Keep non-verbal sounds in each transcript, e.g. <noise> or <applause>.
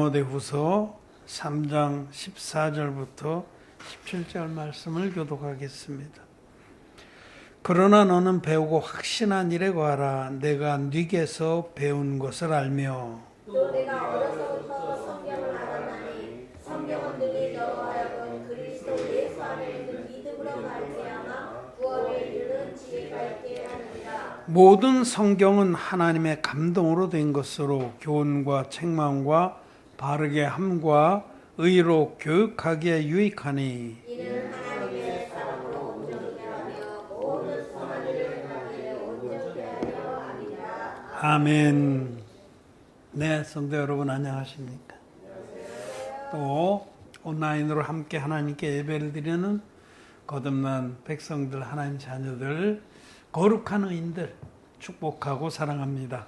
디모데후서 3장 14절부터 17절 말씀을 교독하겠습니다. 그러나 너는 배우고 확신한 일에 구하라. 내가 네게서 배운 것을 알며 또 내가 어려서부터 성경을 알았나니 성경은 능히 너로 하여금 그리스도 예수 안에 있는 믿음으로 말미암아 구원에 이르는 지혜가 있게 하느니라 모든 성경은 하나님의 감동으로 된 것으로 교훈과 책망과 바르게 함과 의로 교육하기에 유익하니 아멘. 네, 성도 여러분 안녕하십니까? 또 온라인으로 함께 하나님께 예배를 드리는 거듭난 백성들, 하나님 자녀들, 거룩한 의인들 축복하고 사랑합니다.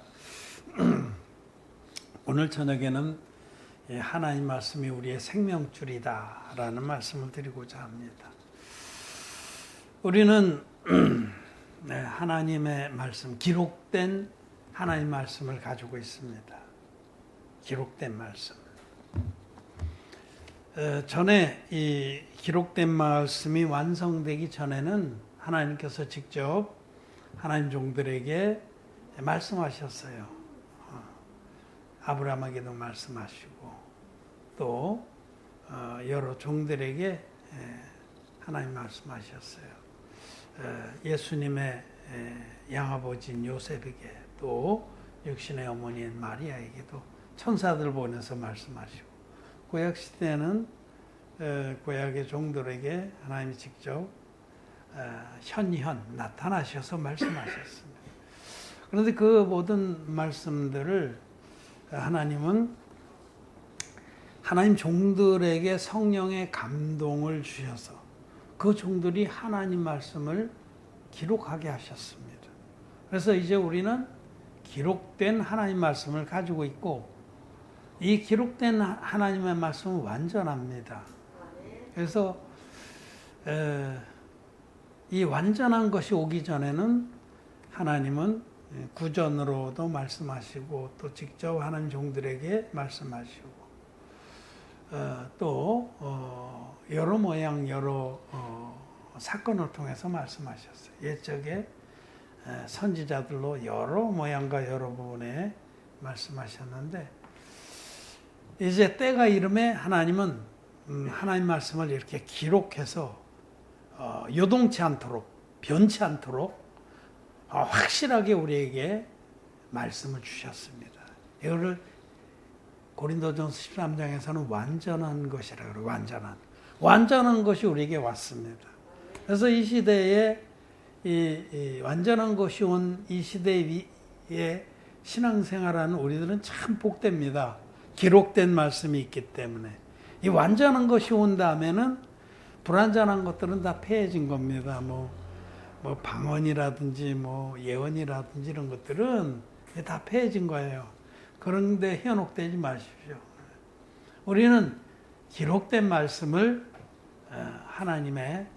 <clears throat> 오늘 저녁에는 예, 하나님 말씀이 우리의 생명줄이다라는 말씀을 드리고자 합니다. 우리는 <clears throat> 네, 하나님의 말씀, 기록된 하나님 말씀을 가지고 있습니다. 기록된 말씀. 어, 전에 이 기록된 말씀이 완성되기 전에는 하나님께서 직접 하나님 종들에게 말씀하셨어요. 어, 아브라함에게도 말씀하시고 또 어, 여러 종들에게 에, 하나님 말씀하셨어요. 어, 예수님의 에, 양아버지인 요셉에게 또 육신의 어머니인 마리아에게도 천사들 보내서 말씀하시고 구약 시대는 에, 구약의 종들에게 하나님이 직접 어, 현현 나타나셔서 말씀하셨습니다. 그런데 그 모든 말씀들을 하나님은 하나님 종들에게 성령의 감동을 주셔서 그 종들이 하나님 말씀을 기록하게 하셨습니다. 그래서 이제 우리는 기록된 하나님 말씀을 가지고 있고 이 기록된 하나님의 말씀은 완전합니다. 그래서 에, 이 완전한 것이 오기 전에는 하나님은 구전으로도 말씀하시고 또 직접 하나님 종들에게 말씀하시고 어, 또 어, 여러 모양 여러 어, 사건을 통해서 말씀하셨어요. 옛적에 에, 선지자들로 여러 모양과 여러 부분에 말씀하셨는데 이제 때가 이름에 하나님은 음, 하나님 말씀을 이렇게 기록해서 어, 요동치 않도록 변치 않도록 어, 확실하게 우리에게 말씀을 주셨습니다. 이거를 고린도전서 13장에서는 완전한 것이라 그래요. 완전한. 완전한 것이 우리에게 왔습니다. 그래서 이 시대에 이, 이 완전한 것이 온 이 시대에 신앙생활하는 우리들은 참 복됩니다. 기록된 말씀이 있기 때문에. 이 완전한 것이 온 다음에는 불완전한 것들은 다 폐해진 겁니다. 뭐, 뭐 방언이라든지 뭐 예언이라든지 이런 것들은 다 폐해진 거예요. 그런 데 현혹되지 마십시오. 우리는 기록된 말씀을 어, 하나님의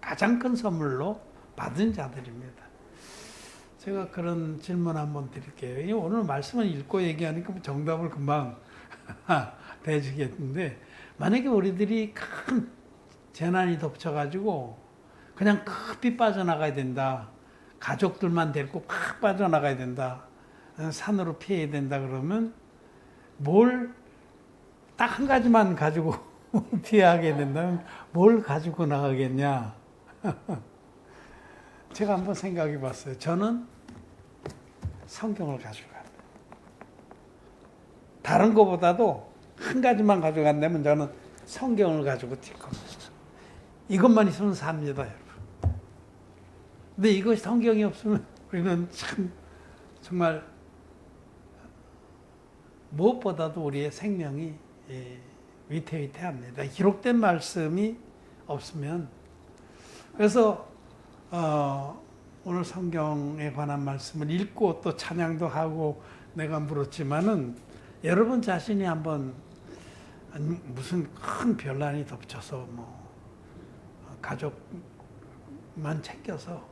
가장 큰 선물로 받은 자들입니다. 제가 그런 질문 한번 드릴게요. 오늘 말씀을 읽고 얘기하니까 정답을 금방 <laughs> 대주겠는데 만약에 우리들이 큰 재난이 덮쳐가지고 그냥 급히 빠져나가야 된다. 가족들만 데리고 팍 빠져나가야 된다. 산으로 피해야 된다 그러면 뭘 딱 한 가지만 가지고 <laughs> 피하게 된다면 뭘 가지고 나가겠냐? <laughs> 제가 한번 생각해 봤어요. 저는 성경을 가져갑니다. 다른 것보다도 한 가지만 가져간다면 저는 성경을 가지고 뛸 겁니다. 이것만 있으면 삽니다, 여러분. 근데 이것이 성경이 없으면 우리는 참 정말 무엇보다도 우리의 생명이 위태위태합니다. 기록된 말씀이 없으면 그래서 어, 오늘 성경에 관한 말씀을 읽고 또 찬양도 하고 내가 물었지만은 여러분 자신이 한번 무슨 큰 별난이 덮쳐서 뭐 가족만 챙겨서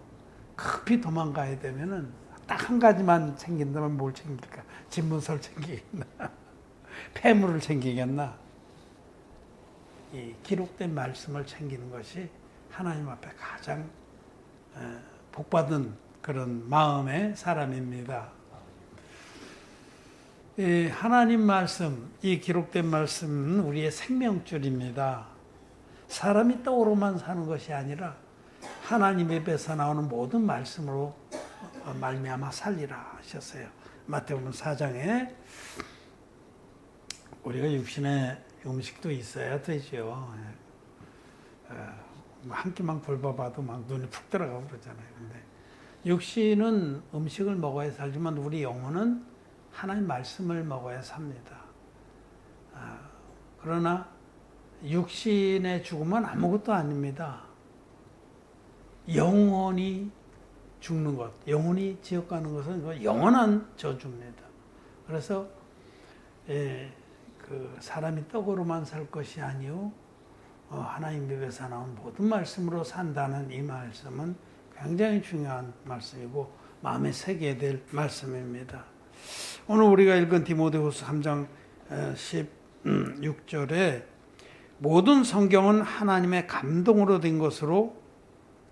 급히 도망가야 되면은 딱 한 가지만 챙긴다면 뭘 챙길까? 집문서를 챙기겠나? <laughs> 폐물을 챙기겠나? 이 기록된 말씀을 챙기는 것이 하나님 앞에 가장 에, 복받은 그런 마음의 사람입니다. 이 하나님 말씀, 이 기록된 말씀은 우리의 생명줄입니다. 사람이 떡으로만 사는 것이 아니라 하나님 입에서 나오는 모든 말씀으로 어, 말미암아 살리라 하셨어요. 마태복음 4장에 우리가 육신의 음식도 있어야 되죠. 예. 어, 뭐한 끼만 굴봐봐도 막 눈이 푹 들어가고 그러잖아요. 근데 육신은 음식을 먹어야 살지만 우리 영혼은 하나님 말씀을 먹어야 삽니다. 아, 그러나 육신의 죽음은 아무것도 아닙니다. 영혼이 죽는 것, 영혼이 지옥 가는 것은 그 영원한 저주입니다. 그래서 예, 그 사람이 떡으로만 살 것이 아니요 어, 하나님 입에서 나온 모든 말씀으로 산다는 이 말씀은 굉장히 중요한 말씀이고 마음에 새겨야 될 말씀입니다. 오늘 우리가 읽은 디모데후서 3장 16절에 모든 성경은 하나님의 감동으로 된 것으로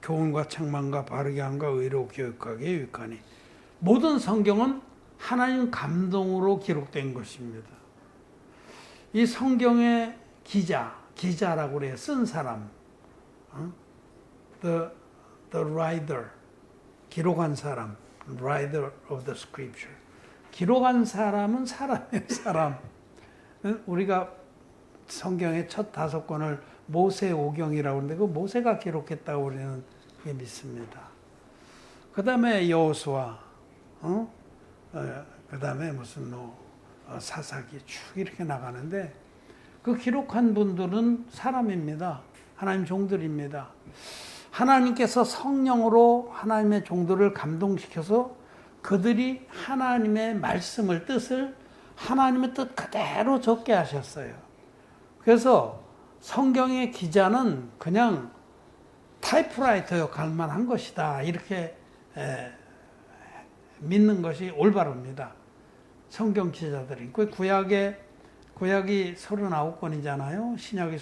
교훈과 책망과 바르게 함과 의로 교육하게 유익하니 모든 성경은 하나님 감동으로 기록된 것입니다. 이 성경의 기자, 기자라고 그래요. 쓴 사람. 어? The, the writer. 기록한 사람. writer of the scripture. 기록한 사람은 사람의 사람. 어? 우리가 성경의 첫 다섯 권을 모세 오경이라고 하는데 그 모세가 기록했다고 우리는 믿습니다. 그 다음에 여호수아, 어? 어, 그 다음에 무슨 뭐 어, 사사기 쭉 이렇게 나가는데 그 기록한 분들은 사람입니다. 하나님 종들입니다. 하나님께서 성령으로 하나님의 종들을 감동시켜서 그들이 하나님의 말씀을 뜻을 하나님의 뜻 그대로 적게 하셨어요. 그래서 성경의 기자는 그냥 타이프라이터 역할만 한 것이다. 이렇게 에, 믿는 것이 올바릅니다. 성경 기자들이. 그 구약에 구약이 39권이잖아요. 신약이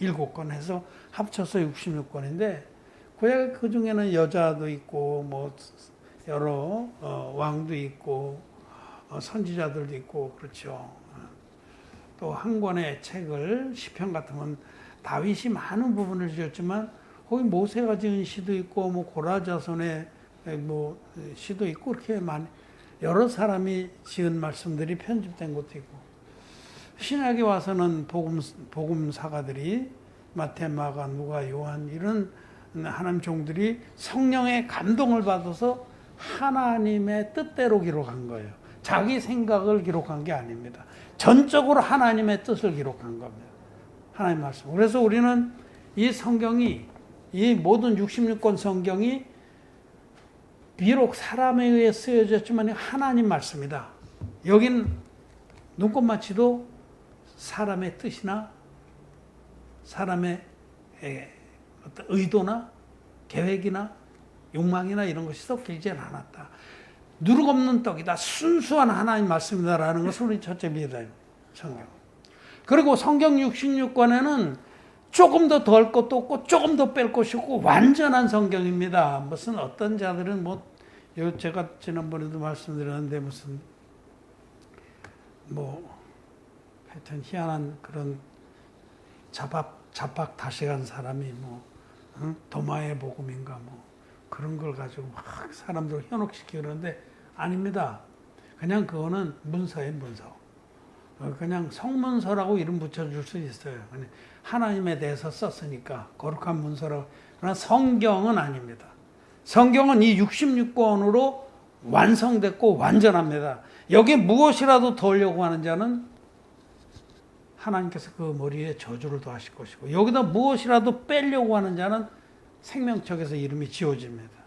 27권 해서 합쳐서 66권인데 구약 그 중에는 여자도 있고 뭐 여러 어, 왕도 있고 어, 선지자들도 있고 그렇죠. 또 한 권의 책을 시편 같으면 다윗이 많은 부분을 지었지만 거기 모세가 지은 시도 있고 뭐 고라 자손의 뭐 시도 있고 그렇게 많이 여러 사람이 지은 말씀들이 편집된 것도 있고 신약에 와서는 복음 복음 사가들이 마태, 마가, 누가, 요한 이런 하나님 종들이 성령의 감동을 받아서 하나님의 뜻대로 기록한 거예요. 자기 생각을 기록한 게 아닙니다. 전적으로 하나님의 뜻을 기록한 겁니다. 하나님 말씀. 그래서 우리는 이 성경이 이 모든 66권 성경이 비록 사람에 의해 쓰여졌지만 하나님 말씀이다. 여긴 눈꽃마치도 사람의 뜻이나 사람의 어떤 의도나 계획이나 욕망이나 이런 것이 섞이지 않았다. 누룩 없는 떡이다. 순수한 하나님 말씀이다라는 것을 우리 첫째 믿어요. 성경. 그리고 성경 66권에는 조금 더 덜 것도 없고 조금 더 뺄 것이 없고 완전한 성경입니다. 무슨 어떤 자들은 뭐 제가 지난번에도 말씀드렸는데 무슨 뭐 하여튼 희한한 그런 자박 자박 다시간 사람이 뭐 응? 도마의 복음인가 뭐 그런 걸 가지고 막 사람들 현혹시키는데 아닙니다. 그냥 그거는 문서의 문서. 어, 그냥 성문서라고 이름 붙여줄 수 있어요. 하나님에 대해서 썼으니까 거룩한 문서라고. 그러나 성경은 아닙니다. 성경은 이 66권으로 완성됐고 완전합니다. 여기 무엇이라도 더려고 하는 자는 하나님께서 그 머리에 저주를 더하실 것이고 여기다 무엇이라도 빼려고 하는 자는 생명책에서 이름이 지워집니다.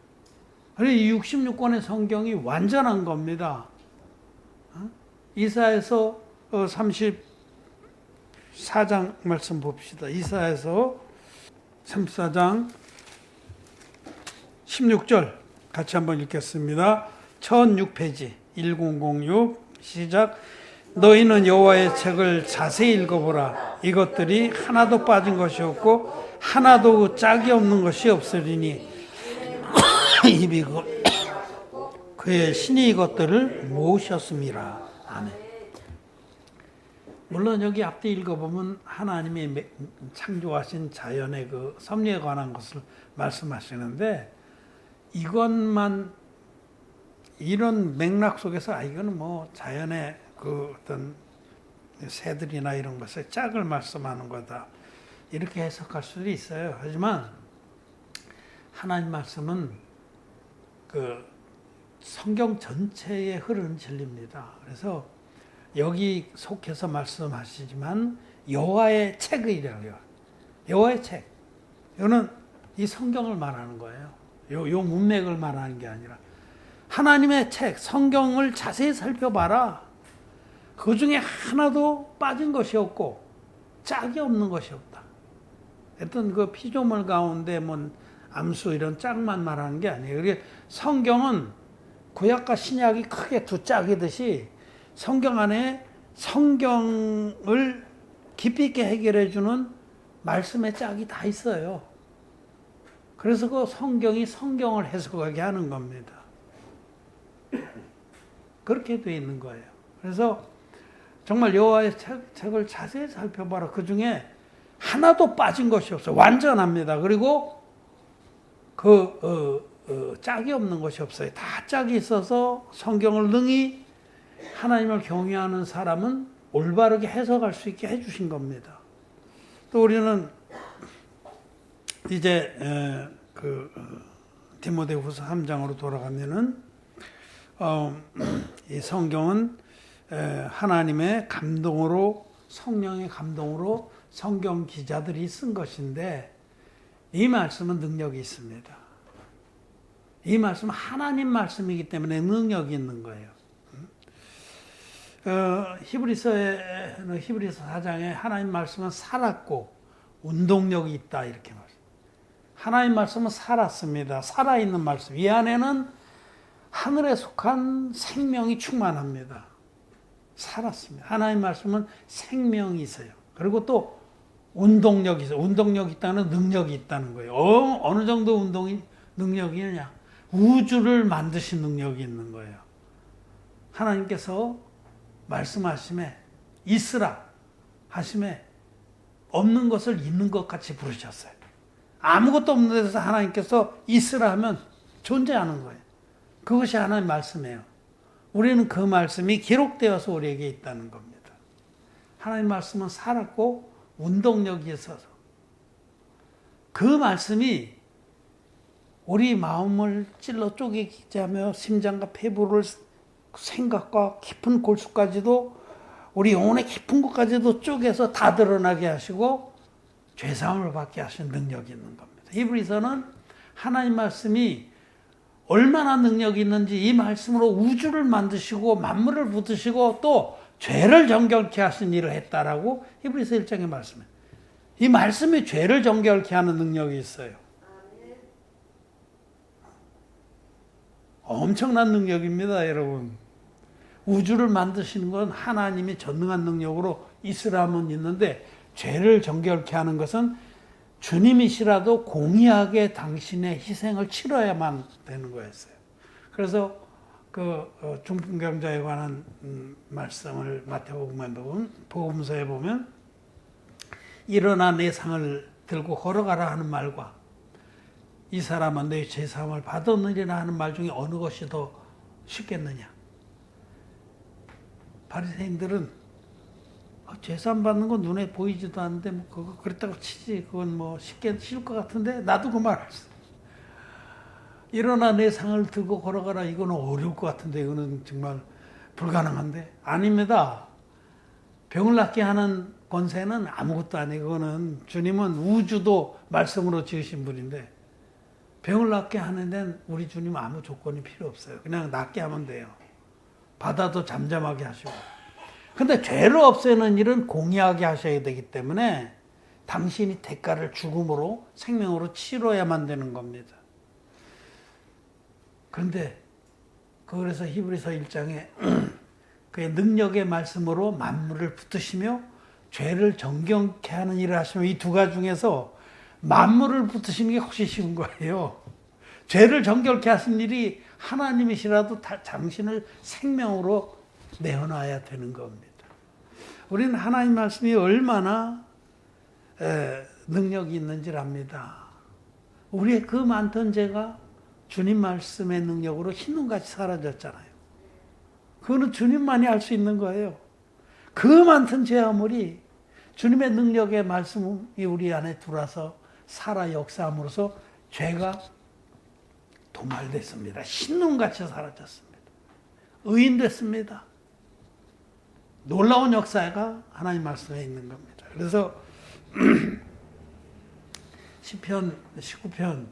이 66권의 성경이 완전한 겁니다. 어? 이사에서 34장 말씀 봅시다. 이사에서 34장 16절 같이 한번 읽겠습니다. 1006페이지 1006 시작 너희는 여호와의 책을 자세히 읽어보라. 이것들이 하나도 빠진 것이 없고 하나도 짝이 없는 것이 없으리니 이미 그, <coughs> 그의 신이 이것들을 모으셨음이라. 아멘. 물론 여기 앞뒤 읽어보면 하나님이 매- 창조하신 자연의 그 섭리에 관한 것을 말씀하시는데 이것만 이런 맥락 속에서 아 이거는 뭐 자연의 그 어떤 새들이나 이런 것의 짝을 말씀하는 거다 이렇게 해석할 수도 있어요. 하지만 하나님 말씀은 그 성경 전체에 흐르는 진리입니다. 그래서 여기 속해서 말씀하시지만 여호와의 책이라고요. 여호와의 책. 이거는 이 성경을 말하는 거예요. 요, 요 문맥을 말하는 게 아니라 하나님의 책, 성경을 자세히 살펴봐라. 그 중에 하나도 빠진 것이 없고 짝이 없는 것이 없다. 어떤 그 피조물 가운데 뭐 암수 이런 짝만 말하는 게 아니에요. 그게 성경은 구약과 신약이 크게 두 짝이듯이 성경 안에 성경을 깊이 있게 해결해 주는 말씀의 짝이 다 있어요. 그래서 그 성경이 성경을 해석하게 하는 겁니다. 그렇게 돼 있는 거예요. 그래서 정말 여호와의 책, 책을 자세히 살펴봐라. 그 중에 하나도 빠진 것이 없어요. 완전합니다. 그리고 그 어, 어, 짝이 없는 것이 없어요. 다 짝이 있어서 성경을 능히 하나님을 경외하는 사람은 올바르게 해석할 수 있게 해주신 겁니다. 또 우리는 이제 에, 그 어, 디모데후서 3장으로 돌아가면은 어, 이 성경은 에, 하나님의 감동으로 성령의 감동으로 성경 기자들이 쓴 것인데 이 말씀은 능력이 있습니다. 이 말씀은 하나님 말씀이기 때문에 능력이 있는 거예요. 어, 히브리서에 히브리서 4장에 하나님 말씀은 살았고 운동력이 있다 이렇게 말씀. 하나님 말씀은 살았습니다. 살아있는 말씀. 이 안에는 하늘에 속한 생명이 충만합니다. 살았습니다. 하나님 말씀은 생명이 있어요. 그리고 또 운동력이 있어요. 운동력이 있다는 능력이 있다는 거예요. 어, 어느 정도 운동이 능력이냐? 우주를 만드신 능력이 있는 거예요. 하나님께서 말씀하심에 있으라 하심에 없는 것을 있는 것 같이 부르셨어요. 아무것도 없는 데서 하나님께서 있으라 하면 존재하는 거예요. 그것이 하나님 말씀이에요. 우리는 그 말씀이 기록되어서 우리에게 있다는 겁니다. 하나님 말씀은 살았고 운동력이 있어서 그 말씀이 우리 마음을 찔러 쪼개기지 하며 심장과 폐부를 생각과 깊은 골수까지도 우리 영혼의 깊은 곳까지도 쪼개서 다 드러나게 하시고 죄사함을 받게 하신 능력이 있는 겁니다. 히브리서는 하나님 말씀이 얼마나 능력이 있는지 이 말씀으로 우주를 만드시고 만물을 붙으시고 또 죄를 정결케 하신 일을 했다라고 히브리서 1장에 말씀해요. 이 말씀이 죄를 정결케 하는 능력이 있어요. 엄청난 능력입니다, 여러분. 우주를 만드시는 건 하나님이 전능한 능력으로 이스라함은 있는데 죄를 정결케 하는 것은 주님이시라도 공의하게 당신의 희생을 치러야만 되는 거였어요. 그래서 그 어, 중풍경자에 관한 음, 말씀을 마태복음에 보면 복음서에 보면 일어나 내 상을 들고 걸어가라 하는 말과 이 사람은 너희 죄사함을 받았느니라 하는 말 중에 어느 것이 더 쉽겠느냐? 바리새인들은 아, 죄사함 받는 건 눈에 보이지도 않는데 뭐 그거 그랬다고 치지 그건 뭐 쉽게 쉬울 것 같은데 나도 그말 했어. 일어나 내 상을 들고 걸어가라 이거는 어려울 것 같은데 이거는 정말 불가능한데 아닙니다. 병을 낫게 하는 권세는 아무것도 아니고 그거는 주님은 우주도 말씀으로 지으신 분인데 병을 낫게 하는 데는 우리 주님 아무 조건이 필요 없어요. 그냥 낫게 하면 돼요. 바다도 잠잠하게 하시고. 근데 죄를 없애는 일은 공의하게 하셔야 되기 때문에 당신이 대가를 죽음으로 생명으로 치러야만 되는 겁니다. 그런데 그래서 히브리서 1장에 <clears throat> 그의 능력의 말씀으로 만물을 붙드시며 죄를 정경케 하는 일을 하시며 이 두 가지 중에서 만물을 붙드시는 게 혹시 쉬운 거예요. 죄를 정결케 하신 일이 하나님이시라도 다 당신을 생명으로 내어놔야 되는 겁니다. 우리는 하나님 말씀이 얼마나 에, 능력이 있는지를 압니다. 우리의 그 많던 죄가 주님 말씀의 능력으로 흰눈같이 사라졌잖아요. 그거는 주님만이 할수 있는 거예요. 그 많던 죄아물이 주님의 능력의 말씀이 우리 안에 들어와서 살아 역사함으로써 죄가 도말됐습니다. 흰눈같이 사라졌습니다. 의인 됐습니다. 놀라운 역사가 하나님 말씀에 있는 겁니다. 그래서 <clears throat> 시편 19편,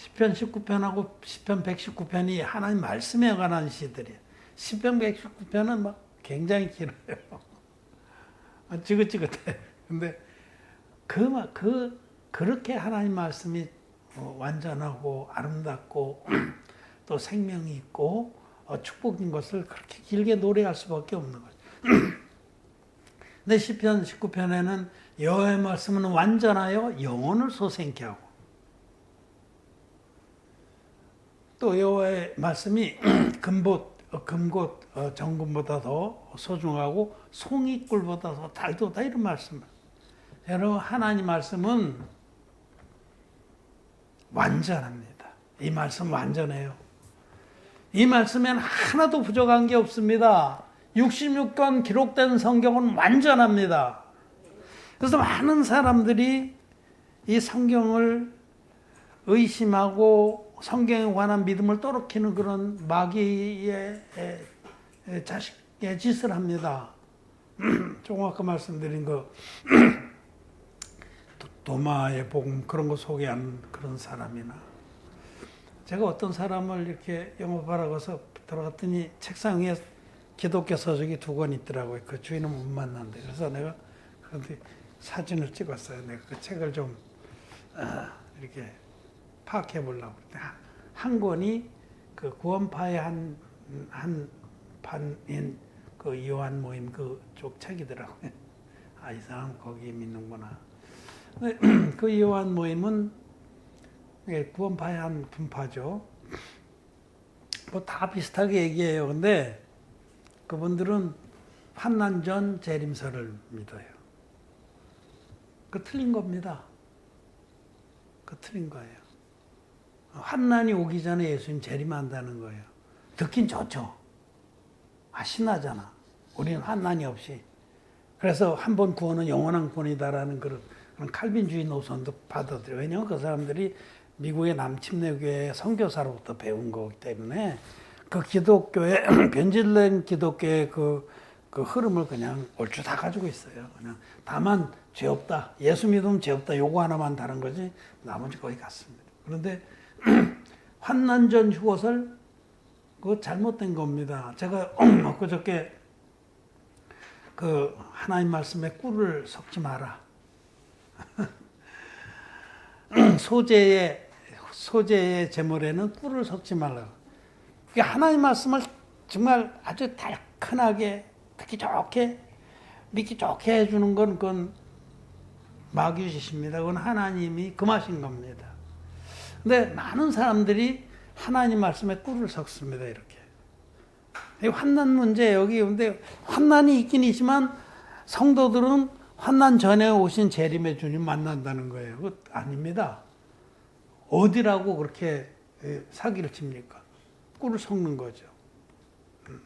시편 19편하고 시편 119편이 하나님 말씀에 관한 시들이에요. 시편 119편은 막 굉장히 길어요. <laughs> 아, 지긋지긋해. 근데 그, 마- 그, 그렇게 하나님 말씀이 어, 완전하고 아름답고 <clears throat> 또 생명이 있고 어, 축복인 것을 그렇게 길게 노래할 수밖에 없는 거죠. <clears throat> 근데 시편 19편에는 여호와의 말씀은 완전하여 영혼을 소생케 하고 또 여호와의 말씀이 <clears throat> 금봇 어, 금곳 어, 정금보다 더 소중하고 송이꿀보다 더 달도다 이런 말씀. 여러분 하나님 말씀은 완전합니다. 이 말씀 완전해요. 이 말씀엔 하나도 부족한 게 없습니다. 66권 기록된 성경은 완전합니다. 그래서 많은 사람들이 이 성경을 의심하고 성경에 관한 믿음을 떨어뜨리는 그런 마귀의 자식의 짓을 합니다. <clears throat> 조금 아까 말씀드린 거 <clears throat> 도- 도마의 복음 그런 거 소개한 그런 사람이나 제가 어떤 사람을 이렇게 영업하라고 해서 들어갔더니 책상 위에 기독교 서적이 두 권 있더라고요. 그 주인은 못 만난대. 그래서 내가 그런데 사진을 찍었어요. 내가 그 책을 좀 아, 이렇게 파악해 보려고. 한- 한 권이 그 구원파의 한, 한 판인 그 요한 모임 그쪽 책이더라고요. <laughs> 아, 이 사람 거기 믿는구나. <clears throat> 그 요한 모임은 예, 구원파의 한 분파죠. 뭐 다 비슷하게 얘기해요. 근데 그분들은 환난 전 재림설을 믿어요. 그 틀린 겁니다. 그 틀린 거예요. 환난이 오기 전에 예수님 재림한다는 거예요. 듣긴 좋죠. 아, 신나잖아. 우리는 환난이 없이. 그래서 한 번 구원은 영원한 구원이다라는 그런, 그런 칼빈주의 노선도 받아들여요. 왜냐하면 그 사람들이 미국의 남침내교회 선교사로부터 배운 거기 때문에 그 기독교의 <clears throat> 변질된 기독교의 그, 그 흐름을 그냥 얼추 다 가지고 있어요. 그냥 다만 죄 없다. 예수 믿으면 죄 없다. 요거 하나만 다른 거지 나머지 거의 같습니다. 그런데 <clears throat> 환난전 휴거설 그거 잘못된 겁니다. 제가 <clears throat> 그저께 그 하나님 말씀에 꿀을 섞지 마라. <clears throat> 소재의 소재의 제물에는 꿀을 섞지 말라. 그게 하나님 말씀을 정말 아주 달큰하게 듣기 좋게 믿기 좋게 해주는 건 그건 마귀짓입니다. 그건 하나님이 금하신 겁니다. 근데 많은 사람들이 하나님 말씀에 꿀을 섞습니다. 이렇게. 이 환난 문제 여기 근데 환난이 있긴 있지만 성도들은 환난 전에 오신 재림의 주님 만난다는 거예요. 그거 아닙니다. 어디라고 그렇게 예, 사기를 칩니까? 꿀을 섞는 거죠. 음.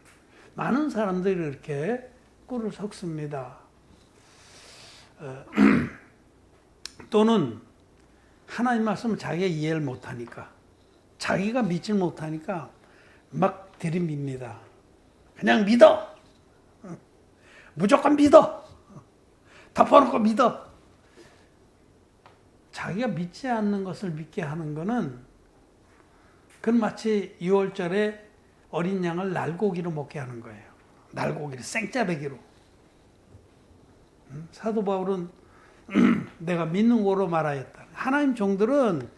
많은 사람들이 이렇게 꿀을 섞습니다. 어, <clears throat> 또는 하나님 말씀을 자기가 이해를 못하니까 자기가 믿지 못하니까 막 들이밉니다. 그냥 믿어. 어. 무조건 믿어. 덮어놓고 믿어. 자기가 믿지 않는 것을 믿게 하는 것은 그건 마치 6월절에 어린 양을 날고기로 먹게 하는 거예요. 날고기를 생짜배기로. 음, 사도 바울은 <clears throat> 내가 믿는 거로 말하였다. 하나님 종들은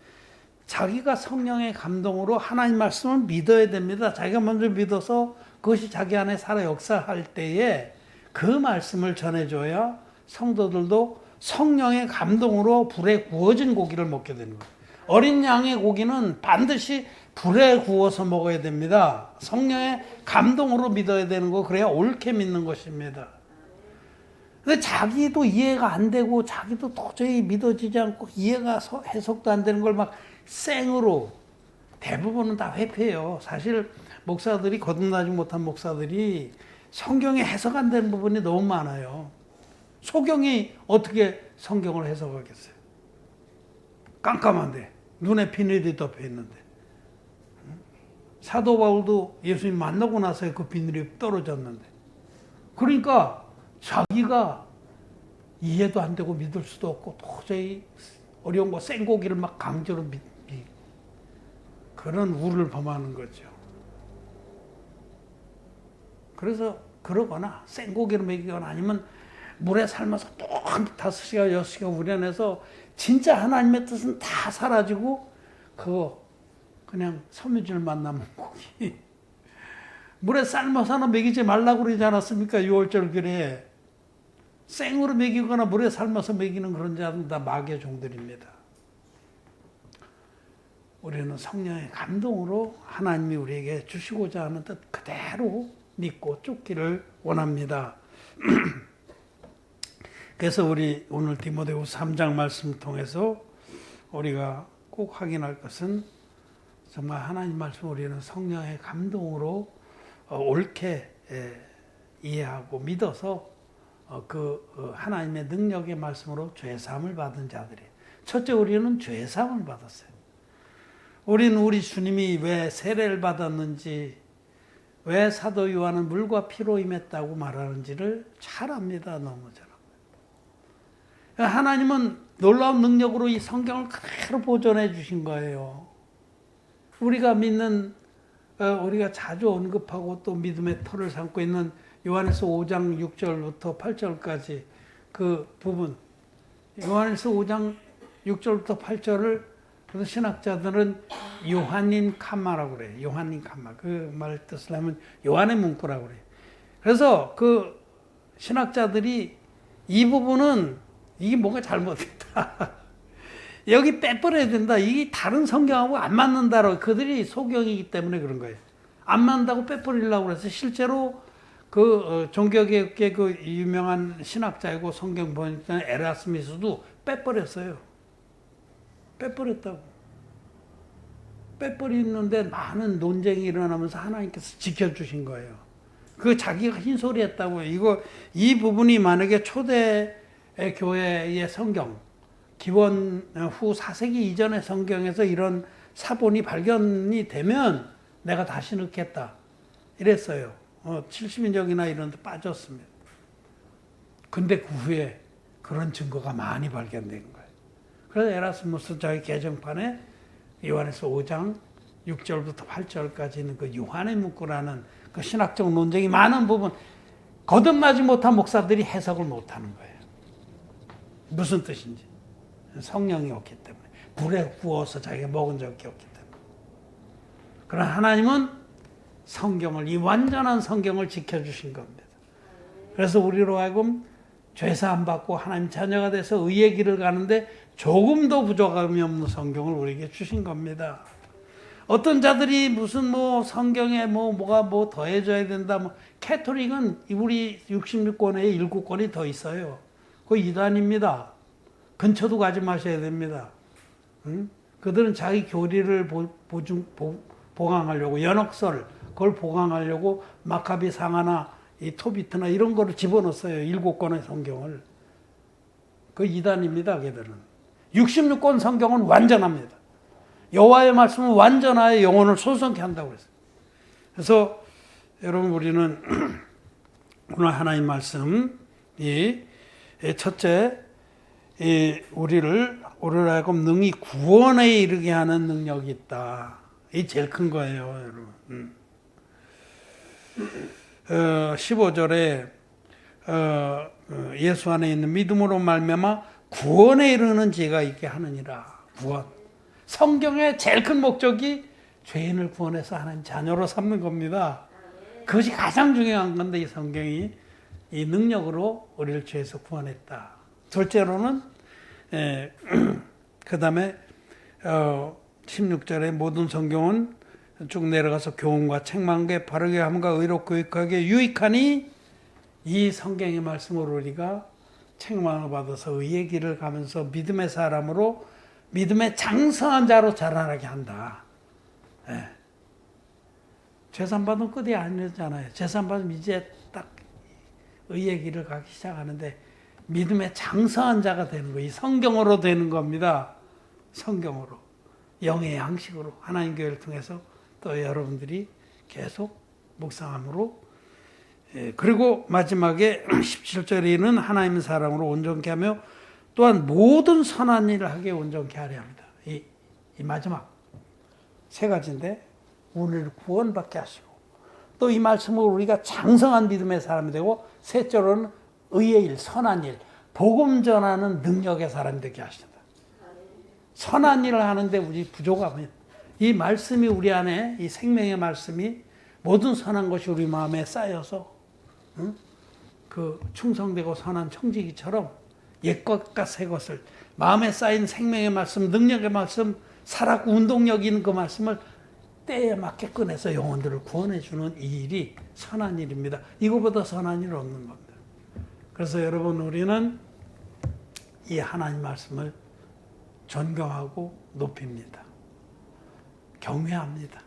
자기가 성령의 감동으로 하나님 말씀을 믿어야 됩니다. 자기가 먼저 믿어서 그것이 자기 안에 살아 역사할 때에 그 말씀을 전해줘야 성도들도 성령의 감동으로 불에 구워진 고기를 먹게 되는 거예요. 어린 양의 고기는 반드시 불에 구워서 먹어야 됩니다. 성령의 감동으로 믿어야 되는 거 그래야 옳게 믿는 것입니다. 근데 자기도 이해가 안 되고 자기도 도저히 믿어지지 않고 이해가 서- 해석도 안 되는 걸 막 생으로 대부분은 다 회피해요. 사실 목사들이 거듭나지 못한 목사들이 성경에 해석 안 되는 부분이 너무 많아요. 소경이 어떻게 성경을 해석하겠어요? 깜깜한데 눈에 비늘이 덮여 있는데 응? 사도 바울도 예수님 만나고 나서 그 비늘이 떨어졌는데 그러니까 자기가 이해도 안 되고 믿을 수도 없고 도저히 어려운 거 생고기를 막 강제로 믿, 믿 그런 우를 범하는 거죠. 그래서 그러거나 생고기를 먹이거나 아니면 물에 삶아서 다섯 시간 여섯 시간 우려내서 진짜 하나님의 뜻은 다 사라지고 그거 그냥 섬유질 만나면 고기 물에 삶아서는 먹이지 말라고 그러지 않았습니까? 6월절 글에 생으로 먹이거나 물에 삶아서 먹이는 그런 자는 다 마귀의 종들입니다. 우리는 성령의 감동으로 하나님이 우리에게 주시고자 하는 뜻 그대로 믿고 쫓기를 원합니다. <clears throat> 그래서 우리 오늘 디모데후서 3장 말씀을 통해서 우리가 꼭 확인할 것은 정말 하나님 말씀 우리는 성령의 감동으로 어, 옳게 에, 이해하고 믿어서 어, 그 어, 하나님의 능력의 말씀으로 죄 사함을 받은 자들이 첫째 우리는 죄 사함을 받았어요. 우리는 우리 주님이 왜 세례를 받았는지 왜 사도 요한은 물과 피로 임했다고 말하는지를 잘 압니다. 너무 잘 압니다. 하나님은 놀라운 능력으로 이 성경을 그대로 보존해 주신 거예요. 우리가 믿는 어, 우리가 자주 언급하고 또 믿음의 터를 삼고 있는 요한에서 5장 6절부터 8절까지 그 부분 요한에서 5장 6절부터 8절을 그래서 신학자들은 요한인 카마라고 그래요. 요한인 카마. 그 말 뜻을 하면 요한의 문구라고 그래요. 그래서 그 신학자들이 이 부분은 이게 뭔가 잘못됐다. <laughs> 여기 빼버려야 된다. 이게 다른 성경하고 안 맞는다라고 그들이 소경이기 때문에 그런 거예요. 안 맞는다고 빼버리려고 그래서 실제로 그 어, 종교개혁의 그 유명한 신학자이고 성경 번역자 에라스미스도 빼버렸어요. 빼버렸다고. 빼버리는데 많은 논쟁이 일어나면서 하나님께서 지켜주신 거예요. 그 자기가 흰소리 했다고요. 이거, 이 부분이 만약에 초대 교회의 성경, 기원 후 4세기 이전의 성경에서 이런 사본이 발견이 되면 내가 다시 넣겠다. 이랬어요. 어, 70인적이나 이런 데 빠졌습니다. 근데 그 후에 그런 증거가 많이 발견된 거예요. 그래서 에라스무스 자기 개정판에 요한에서 5장 6절부터 8절까지 있는 그 요한의 문구라는 그 신학적 논쟁이 많은 부분 거듭나지 못한 목사들이 해석을 못하는 거예요. 무슨 뜻인지 성령이 없기 때문에 불에 구워서 자기가 먹은 적이 없기 때문에 그러나 하나님은 성경을 이 완전한 성경을 지켜주신 겁니다. 그래서 우리로 하여금 죄사함 받고 하나님 자녀가 돼서 의의 길을 가는데 조금도 부족함이 없는 성경을 우리에게 주신 겁니다. 어떤 자들이 무슨 뭐 성경에 뭐 뭐가 뭐 더해져야 된다 뭐 캐토릭은 우리 66권에 7권이 더 있어요. 그 이단입니다. 근처도 가지 마셔야 됩니다. 응? 그들은 자기 교리를 보, 보증, 보, 보강하려고 연옥설 그걸 보강하려고 마카비 상하나 이 토비트나 이런 거를 집어넣었어요. 일곱 권의 성경을. 그 이단입니다. 걔들은. 66권 성경은 완전합니다. 여호와의 말씀은 완전하여 영혼을 소성케 한다고 그랬어요. 그래서 여러분 우리는 <clears throat> 오늘 하나님 말씀이 첫째 이 우리를 우리를 하여금 능히 구원에 이르게 하는 능력이 있다. 이 제일 큰 거예요, 여러분. 음. 어, 15절에 어, 어, 예수 안에 있는 믿음으로 말미암아 구원에 이르는 죄가 있게 하느니라. 구원. 성경의 제일 큰 목적이 죄인을 구원해서 하나님 자녀로 삼는 겁니다. 그것이 가장 중요한 건데 이 성경이 이 능력으로 우리를 죄에서 구원했다. 둘째로는 예, <clears throat> 그다음에 어 16절에 모든 성경은 쭉 내려가서 교훈과 책망계 바르게 함과 의롭고 교육하게 유익하니 이 성경의 말씀으로 우리가 책망을 받아서 의의 길을 가면서 믿음의 사람으로 믿음의 장성한 자로 자라나게 한다. 예. 재산 받은 끝이 아니잖아요. 재산 받으면 이제 딱 의의 길을 가기 시작하는데 믿음의 장성한 자가 되는 거예요. 이 성경으로 되는 겁니다. 성경으로. 영의 양식으로 하나님 교회를 통해서 또 여러분들이 계속 묵상함으로 예, 그리고 마지막에 <clears throat> 17절에는 하나님의 사랑으로 온전케 하며 또한 모든 선한 일을 하게 온전케 하려 합니다. 이, 이 마지막 세 가지인데 우리를 구원받게 하시고 또 이 말씀으로 우리가 장성한 믿음의 사람이 되고 셋째로는 의의 일, 선한 일, 복음 전하는 능력의 사람이 되게 하신다. 선한 일을 하는데 우리 부족하면 이 말씀이 우리 안에 이 생명의 말씀이 모든 선한 것이 우리 마음에 쌓여서 응? 그 충성되고 선한 청지기처럼 옛것과 새것을 마음에 쌓인 생명의 말씀, 능력의 말씀, 살았고 운동력 있는 그 말씀을 때에 맞게 꺼내서 영혼들을 구원해 주는 이 일이 선한 일입니다. 이거보다 선한 일 없는 겁니다. 그래서 여러분 우리는 이 하나님 말씀을 존경하고 높입니다. 경외합니다.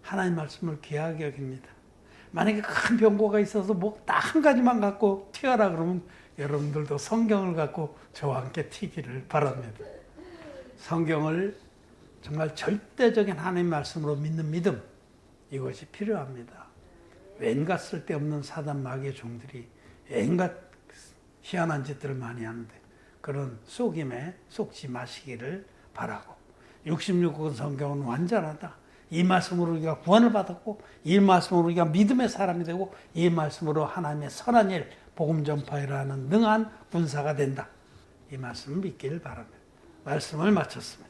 하나님 말씀을 귀하게 여깁니다. 만약에 큰 병고가 있어서 뭐 딱 한 가지만 갖고 튀어라 그러면 여러분들도 성경을 갖고 저와 함께 튀기를 바랍니다. 성경을 정말 절대적인 하나님 말씀으로 믿는 믿음 이것이 필요합니다. 왠가 쓸데없는 사단 마귀의 종들이 왠가 희한한 짓들을 많이 하는데 그런 속임에 속지 마시기를 바라고 66권 성경은 완전하다. 이 말씀으로 우리가 구원을 받았고 이 말씀으로 우리가 믿음의 사람이 되고 이 말씀으로 하나님의 선한 일 복음 전파이라는 능한 군사가 된다. 이 말씀을 믿기를 바랍니다. 말씀을 마쳤습니다.